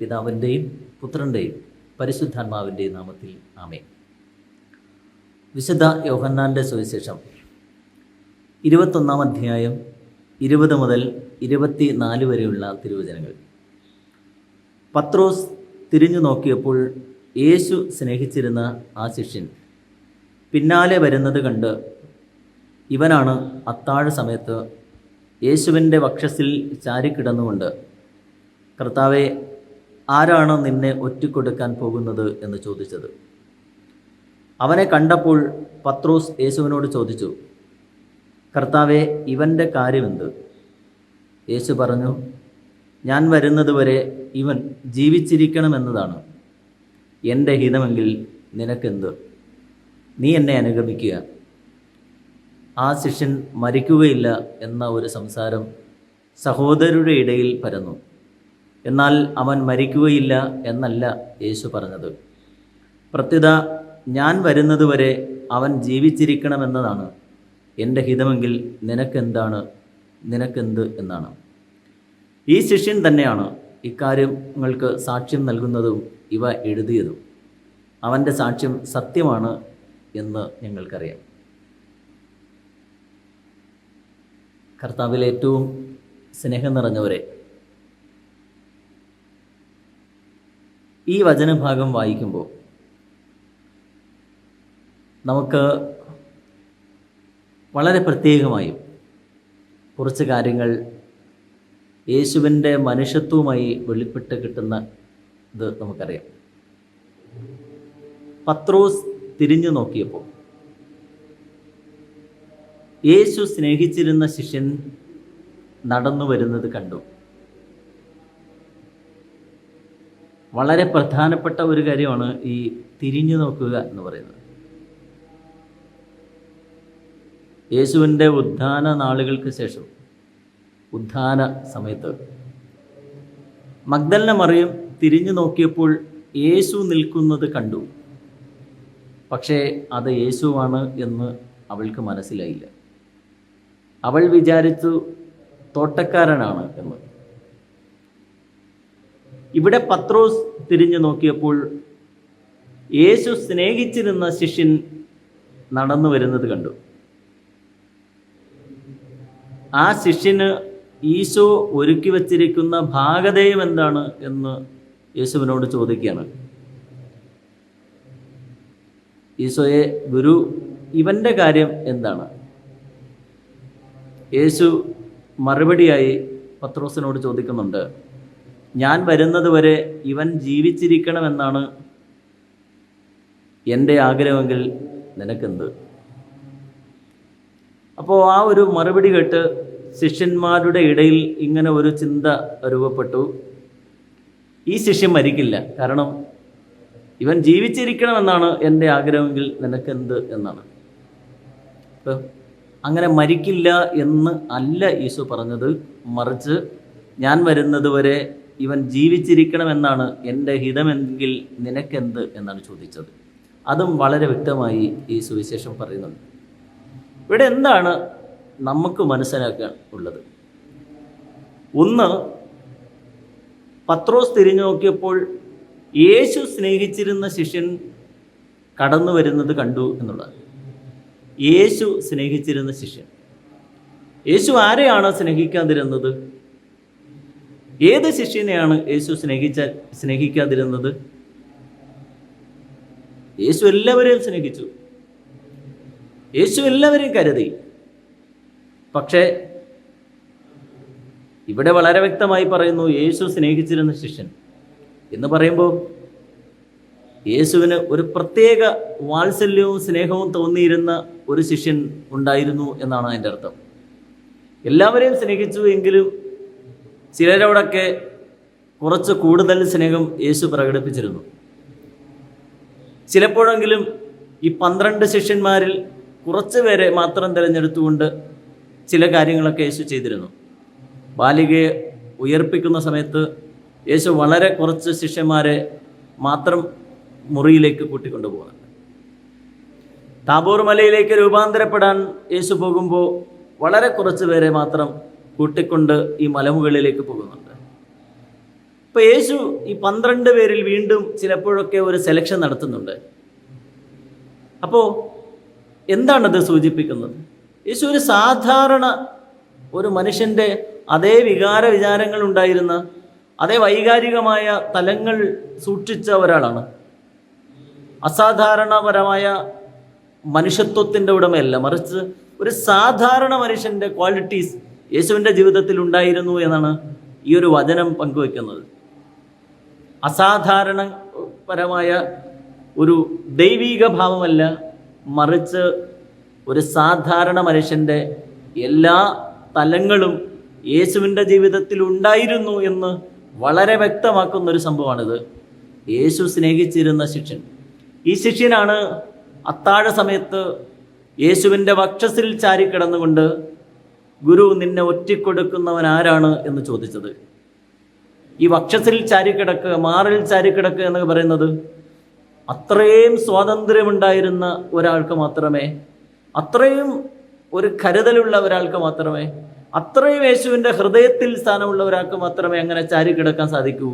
പിതാവിന്റെയും പുത്രന്റെയും പരിശുദ്ധാത്മാവിന്റെയും നാമത്തിൽ ആമേ വിശുദ്ധ യോഹന്നാന്റെ സുവിശേഷം. ഇരുപത്തൊന്നാം അധ്യായം ഇരുപത് മുതൽ ഇരുപത്തി നാല് വരെയുള്ള തിരുവചനങ്ങൾ. പത്രോസ് തിരിഞ്ഞു നോക്കിയപ്പോൾ യേശു സ്നേഹിച്ചിരുന്ന ആ ശിഷ്യൻ പിന്നാലെ വരുന്നത് കണ്ട് ഇവനാണ് അത്താഴ സമയത്ത് യേശുവിന്റെ വക്ഷസിൽ ചാരിക്കിടന്നുകൊണ്ട് കർത്താവെ ആരാണ് നിന്നെ ഒറ്റിക്കൊടുക്കാൻ പോകുന്നത് എന്ന് ചോദിച്ചത്. അവനെ കണ്ടപ്പോൾ പത്രോസ് യേശുവിനോട് ചോദിച്ചു കർത്താവെ ഇവന്റെ കാര്യമെന്ത്? യേശു പറഞ്ഞു ഞാൻ വരുന്നതുവരെ ഇവൻ ജീവിച്ചിരിക്കണമെന്നതാണ്. എന്റെ ഹിതമെങ്കിൽ നിനക്കെന്ത്? നീ എന്നെ അനുഗമിക്കുക. ആ ശിഷ്യൻ മരിക്കുകയില്ല എന്ന ഒരു സംസാരം സഹോദരരുടെ ഇടയിൽ പരന്നു. എന്നാൽ അവൻ മരിക്കുകയില്ല എന്നല്ല യേശു പറഞ്ഞത്. പ്രത്യുത ഞാൻ വരുന്നതുവരെ അവൻ ജീവിച്ചിരിക്കണമെന്നതാണ്. എന്റെ ഹിതമെങ്കിൽ നിനക്കെന്താണ്? നിനക്കെന്ത് എന്നാണ്. ഈ ശിഷ്യൻ തന്നെയാണ് ഇക്കാര്യങ്ങൾക്ക് സാക്ഷ്യം നൽകുന്നതും ഇവ എഴുതിയതും. അവന്റെ സാക്ഷ്യം സത്യമാണ് എന്ന് ഞങ്ങൾക്കറിയാം. കർത്താവിൽ ഏറ്റവും സ്നേഹം നിറഞ്ഞവരെ ഈ വചനഭാഗം വായിക്കുമ്പോൾ നമുക്ക് വളരെ പ്രത്യേകമായും കുറച്ച് കാര്യങ്ങൾ യേശുവിന്റെ മനുഷ്യത്വവുമായി വെളിപ്പെട്ട് കിട്ടുന്ന ഇത് നമുക്കറിയാം. പത്രോസ് തിരിഞ്ഞു നോക്കിയപ്പോൾ യേശു സ്നേഹിച്ചിരുന്ന ശിഷ്യൻ നടന്നു വരുന്നത് കണ്ടു. വളരെ പ്രധാനപ്പെട്ട ഒരു കാര്യമാണ് ഈ തിരിഞ്ഞു നോക്കുക എന്ന് പറയുന്നത്. യേശുവിന്റെ ഉദ്ധാന നാളുകൾക്ക് ശേഷം ഉദ്ധാന സമയത്ത് മഗ്ദലിനെ മറിയും തിരിഞ്ഞു നോക്കിയപ്പോൾ യേശു നിൽക്കുന്നത് കണ്ടു. പക്ഷേ അത് യേശുവാണ് എന്ന് അവൾക്ക് മനസ്സിലായില്ല. അവൾ വിചാരിച്ചു തോട്ടക്കാരനാണ് എന്ന്. ഇവിടെ പത്രോസ് തിരിഞ്ഞു നോക്കിയപ്പോൾ യേശു സ്നേഹിച്ചിരുന്ന ശിഷ്യൻ നടന്നു വരുന്നത് കണ്ടു. ആ ശിഷ്യന് ഈശോ ഒരുക്കി വച്ചിരിക്കുന്ന ഭാഗതയും എന്താണ് എന്ന് യേശുവിനോട് ചോദിക്കുകയാണ്. ഈശോയെ ഗുരു ഇവന്റെ കാര്യം എന്താണ്? യേശു മറുപടിയായി പത്രോസിനോട് ചോദിക്കുന്നുണ്ട്. ഞാൻ വരുന്നത് വരെ ഇവൻ ജീവിച്ചിരിക്കണമെന്നാണ് എന്റെ ആഗ്രഹമെങ്കിൽ നിനക്കെന്ത്? അപ്പോൾ ആ ഒരു മറുപടി കേട്ട് ശിഷ്യന്മാരുടെ ഇടയിൽ ഇങ്ങനെ ഒരു ചിന്ത രൂപപ്പെട്ടു. ഈ ശിഷ്യൻ മരിക്കില്ല. കാരണം ഇവൻ ജീവിച്ചിരിക്കണമെന്നാണ് എന്റെ ആഗ്രഹമെങ്കിൽ നിനക്കെന്ത് എന്നാണ്. അപ്പോൾ അങ്ങനെ മരിക്കില്ല എന്ന് അല്ല ഈശോ പറഞ്ഞത്. മറിച്ച് ഞാൻ വരുന്നത് വരെ ഇവൻ ജീവിച്ചിരിക്കണമെന്നാണ് എന്റെ ഹിതമെങ്കിൽ നിനക്കെന്ത് എന്നാണ് ചോദിച്ചത്. അതും വളരെ വ്യക്തമായി ഈ സുവിശേഷം പറയുന്നുണ്ട്. ഇവിടെ എന്താണ് നമുക്ക് മനസ്സിലാക്കാൻ ഉള്ളത്? ഒന്ന് പത്രോസ് തിരിഞ്ഞു നോക്കിയപ്പോൾ യേശു സ്നേഹിച്ചിരുന്ന ശിഷ്യൻ കടന്നു വരുന്നത് കണ്ടു എന്നുള്ളത് യേശു സ്നേഹിച്ചിരുന്ന ശിഷ്യൻ. യേശു ആരെയാണ് സ്നേഹിക്കാതിരുന്നത്? ഏത് ശിഷ്യനെയാണ് യേശു സ്നേഹിച്ച സ്നേഹിക്കാതിരുന്നത്? യേശു എല്ലാവരെയും സ്നേഹിച്ചു. യേശു എല്ലാവരെയും കരുതി. പക്ഷേ ഇവിടെ വളരെ വ്യക്തമായി പറയുന്നു യേശു സ്നേഹിച്ചിരുന്ന ശിഷ്യൻ. എന്ന് പറയുമ്പോൾ യേശുവിന് ഒരു പ്രത്യേക വാത്സല്യവും സ്നേഹവും തോന്നിയിരുന്ന ഒരു ശിഷ്യൻ ഉണ്ടായിരുന്നു എന്നാണ് അതിന്റെ അർത്ഥം. എല്ലാവരെയും സ്നേഹിച്ചു എങ്കിലും ചിലരോടൊക്കെ കുറച്ച് കൂടുതൽ സ്നേഹം യേശു പ്രകടിപ്പിച്ചിരുന്നു. ചിലപ്പോഴെങ്കിലും ഈ പന്ത്രണ്ട് ശിഷ്യന്മാരിൽ കുറച്ച് പേരെ മാത്രം തിരഞ്ഞെടുത്തുകൊണ്ട് ചില കാര്യങ്ങളൊക്കെ യേശു ചെയ്തിരുന്നു. ബാലികയെ ഉയർപ്പിക്കുന്ന സമയത്ത് യേശു വളരെ കുറച്ച് ശിഷ്യന്മാരെ മാത്രം മുറിയിലേക്ക് കൂട്ടിക്കൊണ്ടു പോകുന്നുണ്ട് താബോർ മലയിലേക്ക് രൂപാന്തരപ്പെടാൻ യേശു പോകുമ്പോൾ വളരെ കുറച്ച് പേരെ മാത്രം കൂട്ടിക്കൊണ്ട് ഈ മലമുകളിലേക്ക് പോകുന്നുണ്ട്. ഇപ്പം യേശു ഈ പന്ത്രണ്ട് പേരിൽ വീണ്ടും ചിലപ്പോഴൊക്കെ ഒരു സെലക്ഷൻ നടത്തുന്നുണ്ട്. അപ്പോൾ എന്താണത് സൂചിപ്പിക്കുന്നത്? യേശു ഒരു സാധാരണ ഒരു മനുഷ്യന്റെ അതേ വികാര വിചാരങ്ങൾ ഉണ്ടായിരുന്ന അതേ വൈകാരികമായ തലങ്ങൾ സൂക്ഷിച്ച ഒരാളാണ്. അസാധാരണപരമായ മനുഷ്യത്വത്തിന്റെ ഉടമയല്ല മറിച്ച് ഒരു സാധാരണ മനുഷ്യന്റെ ക്വാളിറ്റീസ് യേശുവിന്റെ ജീവിതത്തിൽ ഉണ്ടായിരുന്നു എന്നാണ് ഈ ഒരു വചനം പങ്കുവെക്കുന്നത്. അസാധാരണപരമായ ഒരു ദൈവീക ഭാവമല്ല മറിച്ച് ഒരു സാധാരണ മനുഷ്യന്റെ എല്ലാ തലങ്ങളും യേശുവിന്റെ ജീവിതത്തിൽ ഉണ്ടായിരുന്നു എന്ന് വളരെ വ്യക്തമാക്കുന്ന ഒരു സംഭവമാണിത്. യേശു സ്നേഹിച്ചിരുന്ന ശിഷ്യൻ. ഈ ശിഷ്യനാണ് അത്താഴ സമയത്ത് യേശുവിന്റെ വക്ഷസിൽ ചാരിക്കിടന്നുകൊണ്ട് ഗുരു നിന്നെ ഒറ്റിക്കൊടുക്കുന്നവൻ ആരാണ് എന്ന് ചോദിച്ചത്. ഈ വക്ഷസിൽ ചാരിക്കിടക്കുക മാറിൽ ചാരിക്കിടക്കുക എന്നൊക്കെ പറയുന്നത് അത്രയും സ്വാതന്ത്ര്യമുണ്ടായിരുന്ന ഒരാൾക്ക് മാത്രമേ അത്രയും ഒരു കരുതലുള്ള ഒരാൾക്ക് മാത്രമേ അത്രയും യേശുവിന്റെ ഹൃദയത്തിൽ സ്ഥാനമുള്ള ഒരാൾക്ക് മാത്രമേ അങ്ങനെ ചാരി കിടക്കാൻ സാധിക്കൂ.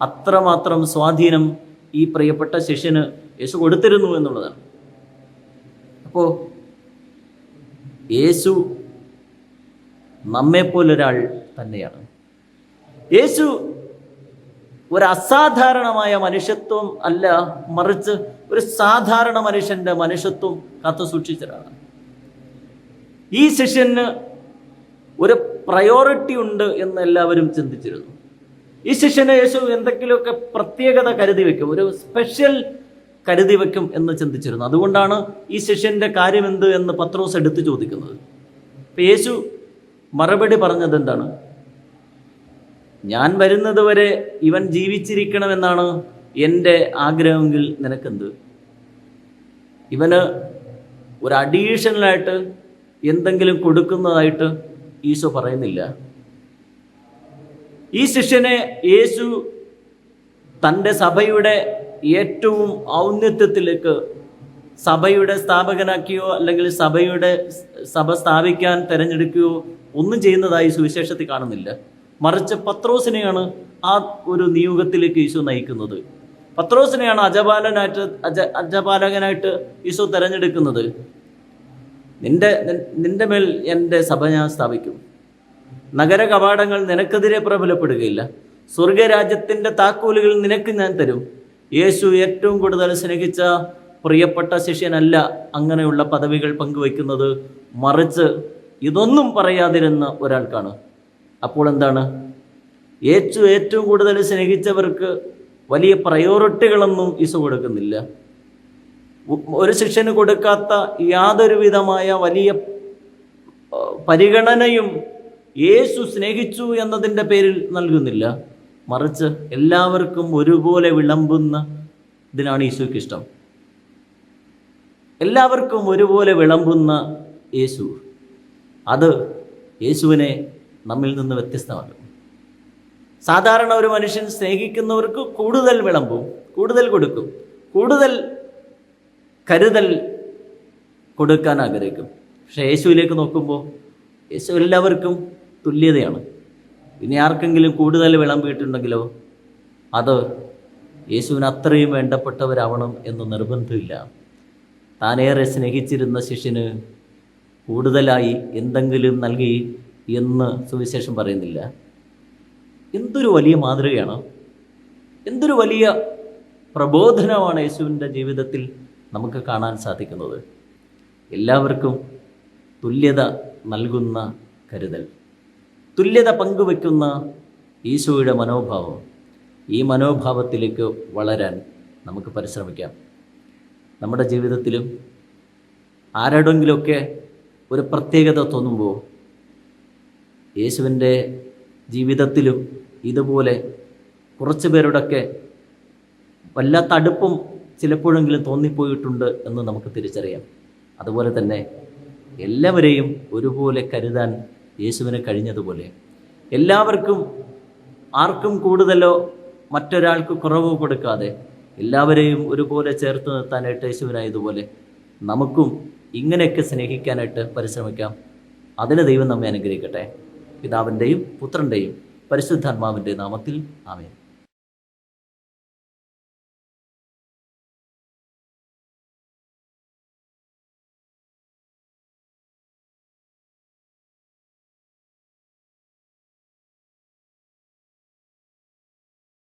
അത്രമാത്രം സ്വാധീനം ഈ പ്രിയപ്പെട്ട ശിഷ്യന് യേശു കൊടുത്തിരുന്നു എന്നുള്ളതാണ്. അപ്പോൾ യേശു നമ്മെപ്പോലൊരാൾ തന്നെയാണ്. യേശു ഒരു അസാധാരണമായ മനുഷ്യത്വം അല്ല മറിച്ച് ഒരു സാധാരണ മനുഷ്യന്റെ മനുഷ്യത്വം കാത്തു സൂക്ഷിച്ചൊരാളാണ് ഈ ശിഷ്യന് ഒരു പ്രയോറിറ്റി ഉണ്ട് എന്ന് എല്ലാവരും ചിന്തിച്ചിരുന്നു. ഈ ശിഷ്യന് യേശു എന്തെങ്കിലുമൊക്കെ പ്രത്യേകത കരുതി വെക്കും ഒരു സ്പെഷ്യൽ കരുതി വെക്കും എന്ന് ചിന്തിച്ചിരുന്നു. അതുകൊണ്ടാണ് ഈ ശിഷ്യന്റെ കാര്യം എന്ത് എന്ന് പത്രോസ് എടുത്തു ചോദിക്കുന്നത്. യേശു മറുപടി പറഞ്ഞത് എന്താണ്? ഞാൻ വരുന്നത് വരെ ഇവൻ ജീവിച്ചിരിക്കണമെന്നാണ് എന്റെ ആഗ്രഹമെങ്കിൽ നിനക്കെന്ത്? ഇവന് ഒരു അഡീഷണലായിട്ട് എന്തെങ്കിലും കൊടുക്കുന്നതായിട്ട് ഈശോ പറയുന്നില്ല. ഈ ശിഷ്യനെ യേശു തന്റെ സഭയുടെ ഏറ്റവും ഔന്നത്യത്തിലേക്ക് സഭയുടെ സ്ഥാപകനാക്കിയോ അല്ലെങ്കിൽ സഭയുടെ സഭ സ്ഥാപിക്കാൻ തിരഞ്ഞെടുക്കുകയോ ഒന്നും ചെയ്യുന്നതായി സുവിശേഷത്തിൽ കാണുന്നില്ല. മറിച്ച് പത്രോസിനെയാണ് ആ ഒരു നിയോഗത്തിലേക്ക് ഈശോ നയിക്കുന്നത്. പത്രോസിനെയാണ് അജപാലനായിട്ട് അജ അജപാലകനായിട്ട് ഈശോ തിരഞ്ഞെടുക്കുന്നത്. നിന്റെ നിന്റെ മേൽ എന്റെ സഭ ഞാൻ സ്ഥാപിക്കും. നഗര കവാടങ്ങൾ നിനക്കെതിരെ പ്രബലപ്പെടുകയില്ല. സ്വർഗരാജ്യത്തിന്റെ താക്കോലുകൾ നിനക്ക് ഞാൻ തരും. യേശു ഏറ്റവും കൂടുതൽ സ്നേഹിച്ച പ്രിയപ്പെട്ട ശിഷ്യനല്ല അങ്ങനെയുള്ള പദവികൾ പങ്കുവയ്ക്കുന്നത്. മറിച്ച് ഇതൊന്നും പറയാതിരുന്ന ഒരാൾക്കാണ്. അപ്പോൾ എന്താണ്? ഏറ്റവും ഏറ്റവും കൂടുതൽ സ്നേഹിച്ചവർക്ക് വലിയ പ്രയോറിറ്റികളൊന്നും ഈശോ കൊടുക്കുന്നില്ല. ഒരു ശിക്ഷന് കൊടുക്കാത്ത യാതൊരു വിധമായ വലിയ പരിഗണനയും യേശു സ്നേഹിച്ചു എന്നതിന്റെ പേരിൽ നൽകുന്നില്ല. മറിച്ച് എല്ലാവർക്കും ഒരുപോലെ വിളമ്പുന്ന ഇതിനാണ് ഈശോയ്ക്ക് എല്ലാവർക്കും ഒരുപോലെ വിളമ്പുന്ന യേശു. അത് യേശുവിനെ നമ്മിൽ നിന്ന് വ്യത്യസ്തമാക്കും. സാധാരണ ഒരു മനുഷ്യൻ സ്നേഹിക്കുന്നവർക്ക് കൂടുതൽ വിളമ്പും കൂടുതൽ കൊടുക്കും കൂടുതൽ കരുതൽ കൊടുക്കാൻ ആഗ്രഹിക്കും. പക്ഷേ യേശുവിലേക്ക് നോക്കുമ്പോൾ യേശു എല്ലാവർക്കും തുല്യതയാണ്. ഇനി ആർക്കെങ്കിലും കൂടുതൽ വിളമ്പിയിട്ടുണ്ടെങ്കിലോ അത് യേശുവിന് അത്രയും വേണ്ടപ്പെട്ടവരാവണം എന്ന് നിർബന്ധമില്ല. താനേറെ സ്നേഹിച്ചിരുന്ന ശിഷ്യന് കൂടുതലായി എന്തെങ്കിലും നൽകി എന്ന് സുവിശേഷം പറയുന്നില്ല. എന്തൊരു വലിയ മാതൃകയാണ്. എന്തൊരു വലിയ പ്രബോധനമാണ് യേശുവിന്റെ ജീവിതത്തിൽ നമുക്ക് കാണാൻ സാധിക്കുന്നത്. എല്ലാവർക്കും തുല്യത നൽകുന്ന കരുതൽ. തുല്യത പങ്കുവെക്കുന്ന ഈശോയുടെ മനോഭാവം ഈ മനോഭാവത്തിലേക്ക് വളരാൻ നമുക്ക് പരിശ്രമിക്കാം. നമ്മുടെ ജീവിതത്തിലും ആരോടെങ്കിലുമൊക്കെ ഒരു പ്രത്യേകത തോന്നുമ്പോൾ യേശുവിന്റെ ജീവിതത്തിലും ഇതുപോലെ കുറച്ച് പേരോടൊക്കെ വല്ലാത്ത അടുപ്പം ചിലപ്പോഴെങ്കിലും തോന്നിപ്പോയിട്ടുണ്ട് എന്ന് നമുക്ക് തിരിച്ചറിയാം. അതുപോലെ തന്നെ എല്ലാവരെയും ഒരുപോലെ കരുതാൻ യേശുവിന് കഴിഞ്ഞതുപോലെ എല്ലാവർക്കും ആർക്കും കൂടുതലോ മറ്റൊരാൾക്ക് കുറവോ കൊടുക്കാതെ എല്ലാവരെയും ഒരുപോലെ ചേർത്ത് നിർത്താനായിട്ട് യേശുവിനായതുപോലെ നമുക്കും ഇങ്ങനെയൊക്കെ സ്നേഹിക്കാനായിട്ട് പരിശ്രമിക്കാം. അതിന് ദൈവം നമ്മെ അനുഗ്രഹിക്കട്ടെ. പിതാവിന്റെയും പുത്രന്റെയും പരിശുദ്ധാത്മാവിന്റെ നാമത്തിൽ ആമേൻ.